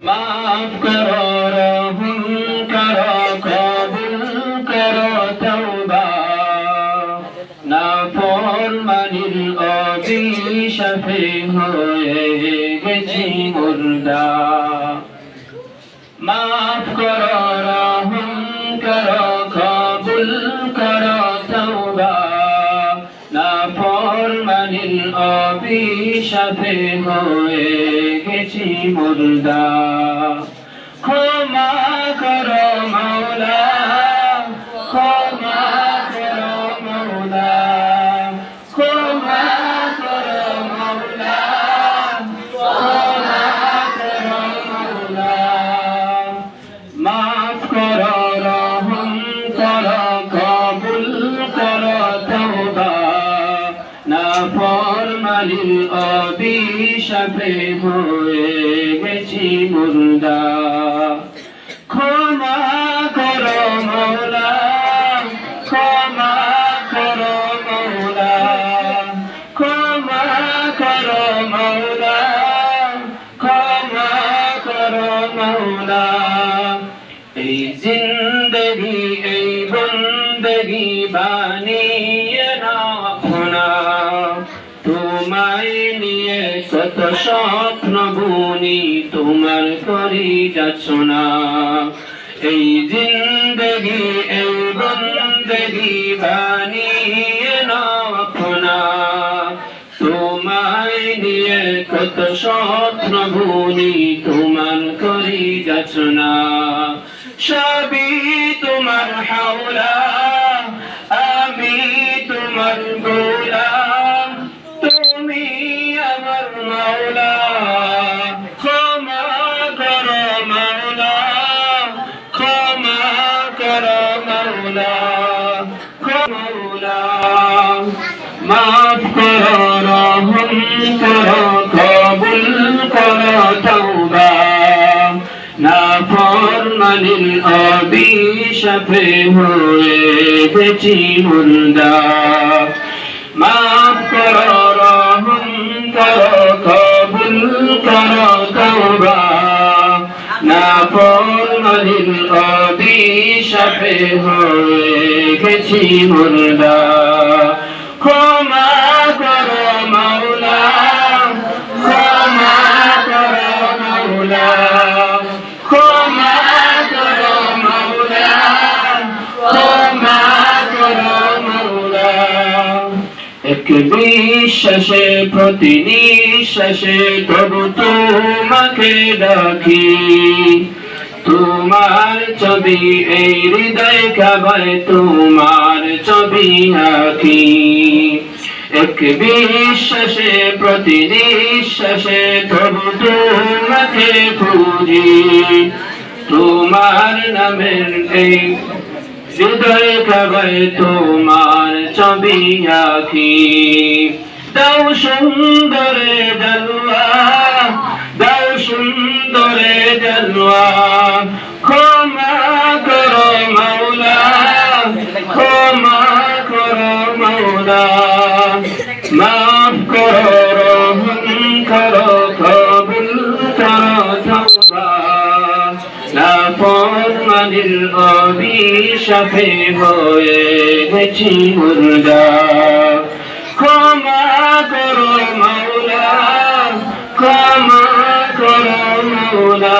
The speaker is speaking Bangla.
মাফ করো রহম করো, কবুল করো, তওবা। না ফরমানির অভিশাপে হয়ে গেছি মুর্দা। মাফ করো রহম করো, কবুল করো, তওবা। না ফরমানির অভিশাপে হয়ে গেছি মুর্দা ক্ষমা ফরমালির অভিশাপে হয়ে গেছি মুর্দা। ক্ষমা করো মৌলা, ক্ষমা করো মৌলা, ক্ষমা করো মৌলা, ক্ষমা করো মৌলা। এই জিন্দগি, এই বন্দগি বানিয়ে স্বপ্ন বুনি তোমার করি যাচ্ছ না এই জিন্দগি, এই বন্দগি বানিয়ে তোমায় নিয়ে কত স্বপ্ন তোমার করি যাচ্ছ না সবই তোমার হাওলা মাফ করো, রহম করো, কবুল করো তওবা। না ফরমানির অভিশাপে হয়ে গেছি মুর্দা মাফ করো, রহম করো, কবুল করো তওবা। না ফরমানির অভিশাপে হয়ে গেছি মুর্দা। ক্ষমা করো মাওলা, ক্ষমা করো মাওলা, ক্ষমা করো মাওলা, ক্ষমা করো মাওলা। এক বিশ্বাসে, প্রতি নিঃশ্বাসে তোমাকে ডাকি তোমার ছবি, এই হৃদয় খাবায় তোমার ছবি আঁকি এক বিশ্বাসে, প্রতি নিঃশ্বাসে প্রভু তোমাকে পুজি তোমার নামের এই হৃদয় খাবায় তোমার ছবি আঁকি দাও সুন্দরে জানুয়া দাও সুন্দরে জানুয়া ফরমানির অভিশাপে হয়ে গেছি মুর্গা ক্ষমা করো মৌলা ক্ষমা করো মাওলা।